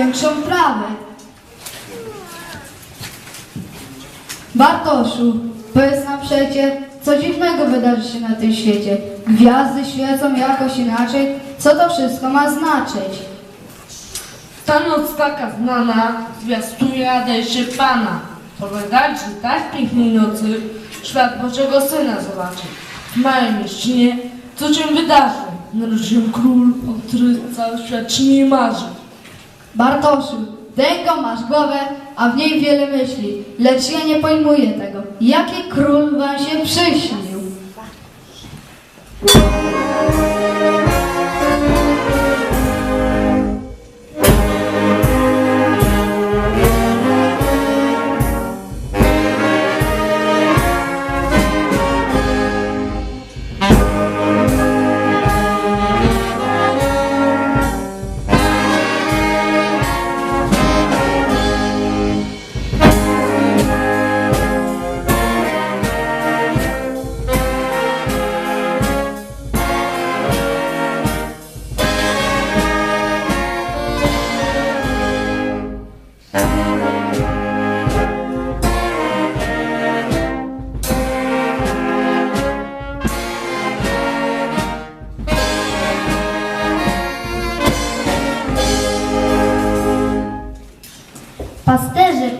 większą trawę. Bartoszu, powiedz nam przecie, co dziwnego wydarzy się na tym świecie. Gwiazdy świecą jakoś inaczej. Co to wszystko ma znaczyć? Ta noc taka znana zwiastuje nadejście Pana. Polegajcie tak pięknej nocy, świat Bożego Syna zobaczy. W małej mieścinie, co się wydarzy? Narodzi się król, o który cały świat śni i marzy. Bartoszu, tęgo masz głowę, a w niej wiele myśli, lecz ja nie pojmuję tego. Jaki król wam się przyśnił?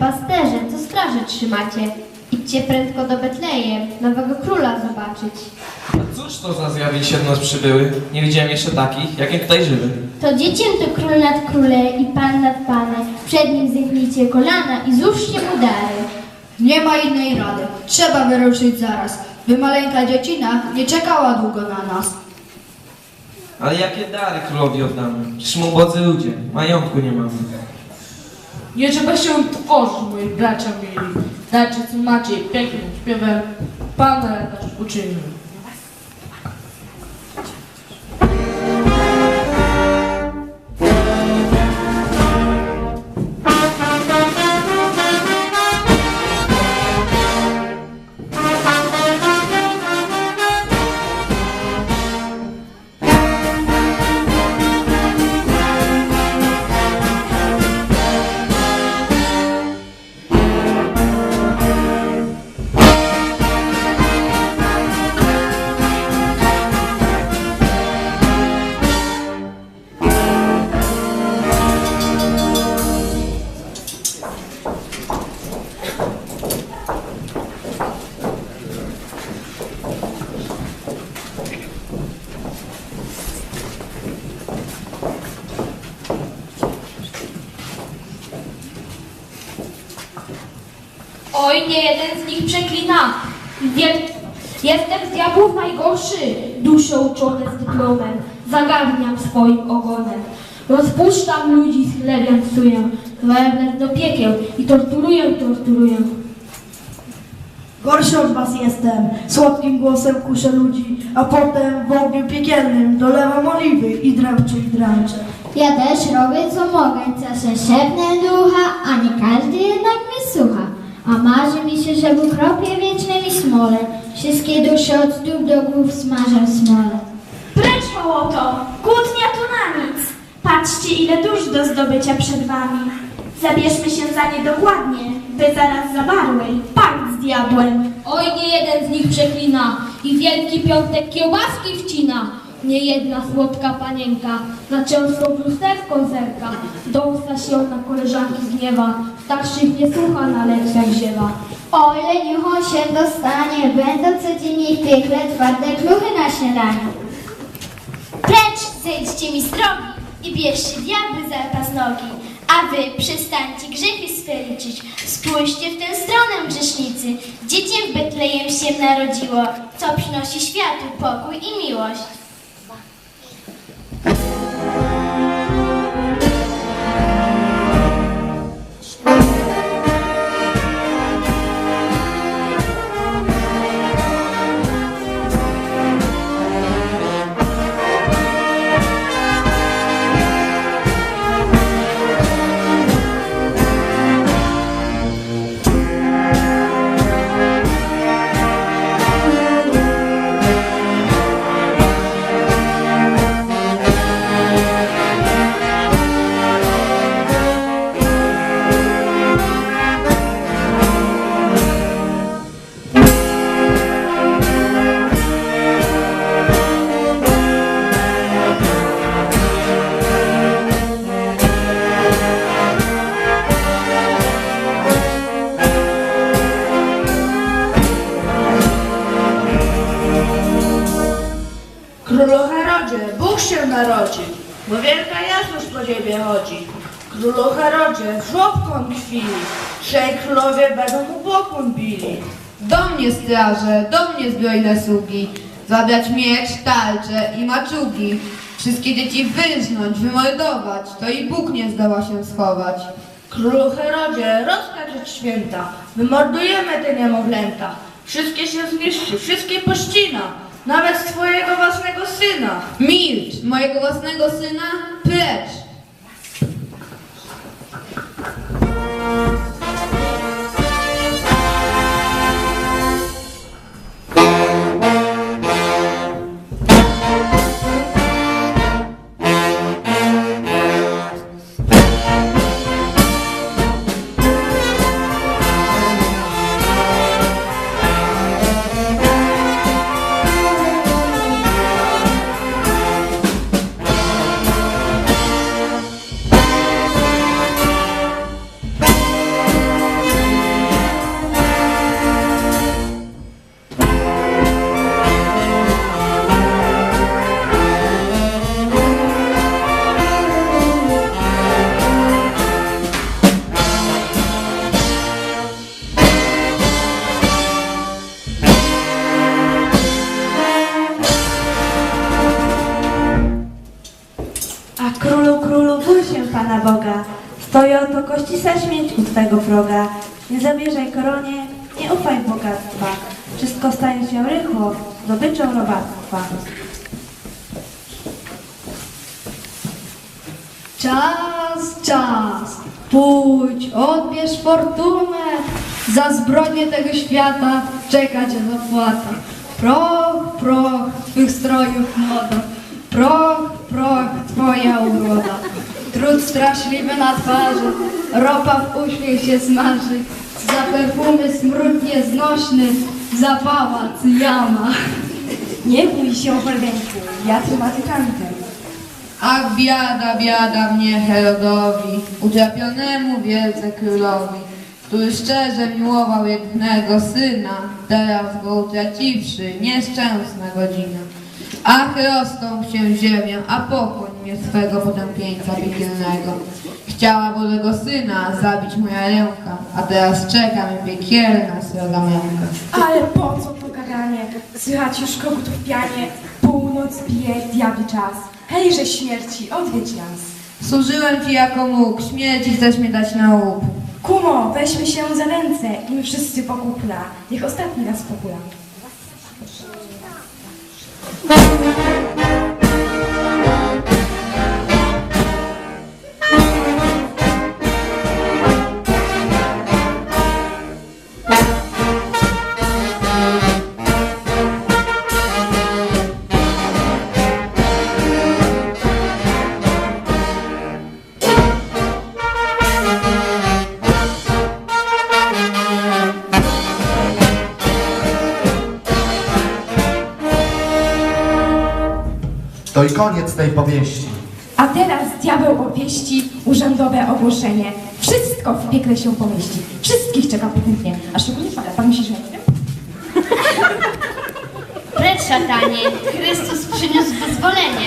Pasterze, co straży trzymacie? Idźcie prędko do Betlejem, nowego króla zobaczyć. A cóż to za zjawiska do nas przybyły? Nie widziałem jeszcze takich, jakie tutaj żyły. To dziecię to król nad króle i pan nad panem. Przed nim zegnijcie kolana i złóżcie mu dary. Nie ma innej rady. Trzeba wyruszyć zaraz, by maleńka dziecina nie czekała długo na nas. Ale jakie dary królowi oddamy? Przecież mu ubodzy ludzie, majątku nie mamy. Nie trzeba się tworzyć, moi bracia mieli. Dajcie co macie pięknym śpiewem Pana jakoś uczynił. Oj, nie jeden z nich przeklina. Jestem z diabłów najgorszy, dusze uczone z dyplomem, zagarniam swoim ogonem. Rozpuszczam ludzi, schlebiam, psuję, do piekieł i torturuję, torturuję. Gorszy od was jestem, słodkim głosem kuszę ludzi, a potem w ogniu piekielnym dolewam oliwy i dręczę i dręczę. Ja też robię co mogę, czasem szepnę ducha, a nie każdy jednak mnie słucha. A marzy mi się, że w ukropie wiecznym i smole wszystkie dusze od stóp do głów smażę smole. Precz hołoto, kłótnia to na nic. Patrzcie, ile dusz do zdobycia przed wami. Zabierzmy się za nie dokładnie, by zaraz zawarłej pakt z diabłem. Oj, nie jeden z nich przeklina i wielki piątek kiełbaski wcina. Nie jedna słodka panienka na często w lusterko zerka, dąsa się na koleżanki gniewa, starszych nie słucha na lekcjach ziewa. O ile niech on się dostanie, będą codziennie w piekle twarde kluchy na śniadaniu. Precz, zejdźcie mi z drogi i bierzcie diabły za pasnogi. A wy przestańcie grzechy swe liczyć. Spójrzcie w tę stronę, grzesznicy. Dziecię w Betlejem się narodziło, co przynosi światu pokój i miłość. Bo wielka jasność po ciebie chodzi. Królu Herodzie, żłobką kwili, trzej królowie będą mu pokłon bili. Do mnie straże, do mnie zbrojne sługi, zabrać miecz, tarcze i maczugi. Wszystkie dzieci wyżnąć, wymordować, to i Bóg nie zdoła się schować. Królu Herodzie, rozkaż święta, wymordujemy te niemowlęta. Wszystkie się zniszczy, wszystkie pościna, nawet swojego własnego syna. Milcz, mojego własnego syna, precz! Pana Boga. Stoję oto kości za śmieć u Twego wroga. Nie zabierzaj koronie, nie ufaj bogactwa. Wszystko staje się rychło, zdobyczą robactwa. Czas, czas, pójdź, odbierz fortunę, za zbrodnię tego świata czeka cię zapłata. Proch, proch twych strojów moda, proch, proch twoja uroda. Trud straszliwy na twarzy, ropa w uśmiech się smaży, za perfumy smród nieznośny, zapała cyjama. Nie bój się, Wolwenku, ja tematykantem. Ach, biada, biada mnie Herodowi, utrapionemu wielce królowi, który szczerze miłował jednego syna, teraz go utraciwszy, nieszczęsna godzina. Ach, rosną się ziemię, a pochłoń mnie swego potępieńca piekielnego. Chciała Bożego Syna zabić moja ręka, a teraz czeka mnie piekielna sroga męka. Ale po co to gadanie? Słychać już kogutów pianie, północ bije diabli czas. Hejże śmierci, odwiedź nas. Służyłem Ci jako mógł, śmierci chcesz mnie dać na łup. Kumo, weźmy się za ręce i my wszyscy pokupla. Niech ostatni raz pokula. To i koniec tej powieści. A teraz diabeł opieści urzędowe ogłoszenie. Wszystko w piekle się pomieści. Wszystkich czeka potępnie. A szczególnie pana. Pan myśli, że ja nie wiem? Precz szatanie, Chrystus przyniósł wyzwolenie.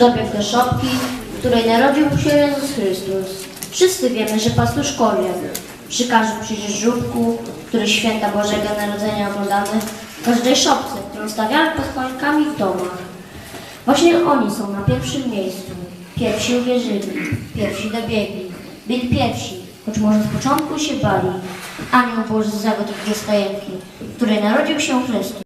To pierwszy dobieg do szopki, w której narodził się Jezus Chrystus. Wszyscy wiemy, że pastusz kolie. Przy każdym żółtku, który święta Bożego Narodzenia oglądamy, w każdej szopce, którą stawiamy pod choinkami w domach. Właśnie oni są na pierwszym miejscu. Pierwsi uwierzyli, pierwsi dobiegli. Byli pierwsi, choć może z początku się bali. Anioł Boży zawiódł ich do stajenki, w której narodził się Chrystus.